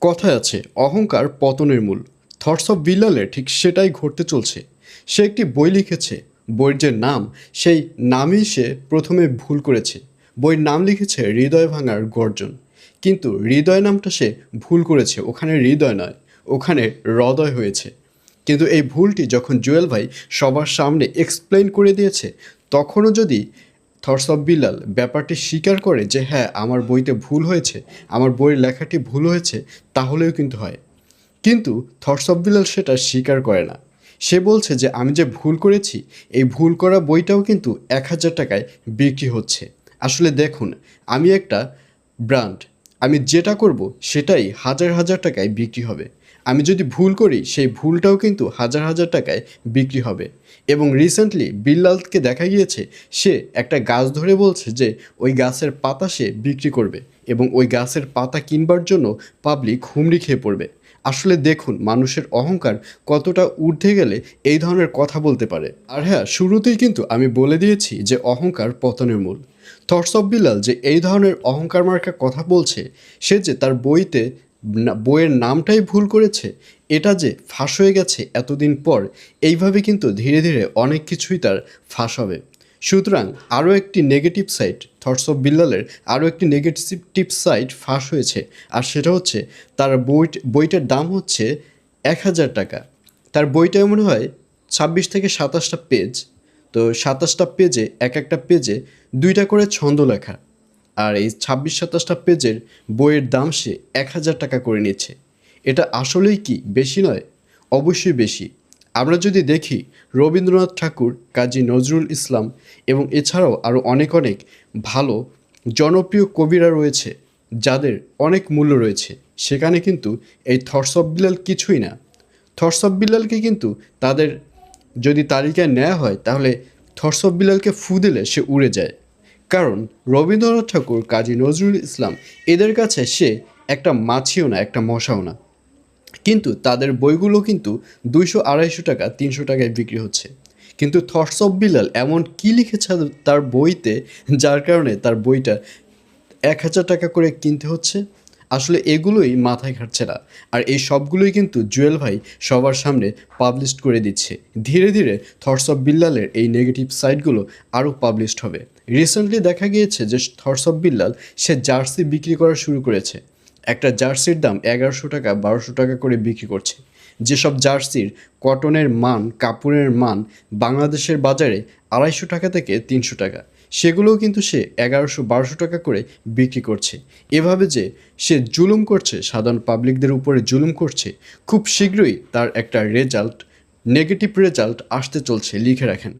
কথায় আছে, অহংকার পতনের মূল। থটস অফ বিল্লালে ঠিক সেটাই ঘটতে চলছে। সে একটি বই লিখেছে। বইয়ের যে নাম, সেই নামই সে প্রথমে ভুল করেছে। বইয়ের নাম লিখেছে হৃদয় ভাঙার গর্জন। কিন্তু হৃদয় নামটা সে ভুল করেছে, ওখানে হৃদয় নয়, ওখানে হৃদয় হয়েছে। কিন্তু এই ভুলটি যখন জুয়েল ভাই সবার সামনে এক্সপ্লেন করে দিয়েছে, তখনও যদি থটস অফ বিল্লাল ব্যাপারটি স্বীকার করে যে হ্যাঁ আমার বইতে ভুল হয়েছে, আমার বইয়ের লেখাটি ভুল হয়েছে, তাহলেও কিন্তু হয়। কিন্তু থটস অফ বিল্লাল সেটা স্বীকার করে না। সে বলছে যে আমি যে ভুল করেছি, এই ভুল করা বইটাও কিন্তু এক হাজার টাকায় বিক্রি হচ্ছে। আসলে দেখুন, আমি একটা ব্র্যান্ড, আমি যেটা করব সেটাই হাজার হাজার টাকায় বিক্রি হবে। আমি যদি ভুল করি, সেই ভুলটাও কিন্তু হাজার হাজার টাকায় বিক্রি হবে। এবং রিসেন্টলি বিল্লালকে দেখা গিয়েছে, সে একটা গাছ ধরে বলছে যে, ওই গাছের পাতা সে বিক্রি করবে এবং ওই গাছের পাতা কিনবার জন্য পাবলিক হুমড়ি খেয়ে পড়বে। আসলে দেখুন, মানুষের অহংকার কতটা ঊর্ধ্বে গেলে এই ধরনের কথা বলতে পারে। আর হ্যাঁ শুরুতেই কিন্তু আমি বলে দিয়েছি যে, অহংকার পতনের মূল। থটস অফ বিলাল যে, এই ধরনের অহংকার মার্কা কথা বলছে, সে যে, তার বইতে বইয়ের নামটাই ভুল করেছে। এটা যে ফাঁস হয়ে গেছে এতদিন পর, এইভাবে কিন্তু ধীরে ধীরে অনেক কিছুই তার ফাঁস হবে। সুতরাং আরও একটি নেগেটিভ সাইট থটস অফ বিল্লালের আরও একটি নেগেটিভ সাইট ফাঁস হয়েছে, আর সেটা হচ্ছে তার বই বইটার দাম হচ্ছে এক হাজার টাকা। তার বইটা মনে হয় ছাব্বিশ থেকে সাতাশটা পেজ তো সাতাশটা পেজে এক একটা পেজে দুইটা করে ছন্দ লেখা। আর এই ছাব্বিশ সাতাশটা পেজের বইয়ের দাম সে এক হাজার টাকা করে নিচ্ছে। এটা আসলেই কি বেশি নয়? অবশ্যই বেশি। আমরা যদি দেখি রবীন্দ্রনাথ ঠাকুর, কাজী নজরুল ইসলাম এবং এছাড়াও আরও অনেক অনেক ভালো জনপ্রিয় কবিরা রয়েছে, যাদের অনেক মূল্য রয়েছে। সেখানে কিন্তু এই অফ বিলাল কিছুই না। অফ বিলালকে কিন্তু তাদের যদি তালিকায় নেওয়া হয়, তাহলে অফ বিলালকে ফু দিলে সে উড়ে যায়। কারণ রবীন্দ্রনাথ ঠাকুর, কাজী নজরুল ইসলাম, এদের কাছে সে একটা মাছিও না, একটা মশাও না। কিন্তু তাদের বইগুলো কিন্তু দুইশো আড়াইশো টাকা, তিনশো টাকায় বিক্রি হচ্ছে। কিন্তু থটস অফ বিলাল এমন কী লিখেছে তার বইতে যার কারণে তার বইটা এক হাজার টাকা করে কিনতে হচ্ছে? আসলে এগুলোই মাথায় খাটছে না। আর এই সবগুলোই কিন্তু জুয়েল ভাই সবার সামনে পাবলিশ করে দিচ্ছে। ধীরে ধীরে থটস অফ বিল্লালের এই নেগেটিভ সাইটগুলো আরও পাবলিশড হবে। রিসেন্টলি দেখা গিয়েছে যে অফ বিল্লাল সে জার্সি বিক্রি করা শুরু করেছে। একটা জার্সির দাম এগারোশো টাকা, বারোশো টাকা করে বিক্রি করছে। যেসব জার্সির কটনের মান, কাপড়ের মান বাংলাদেশের বাজারে আড়াইশো টাকা থেকে তিনশো টাকা, সেগুলোও কিন্তু সে এগারোশো, বারোশো টাকা করে বিক্রি করছে। এভাবে যে সে জুলুম করছে, সাধারণ পাবলিকদের উপরে জুলুম করছে, খুব শীঘ্রই তার একটা রেজাল্ট নেগেটিভ রেজাল্ট আসতে চলছে, লিখে রাখেন।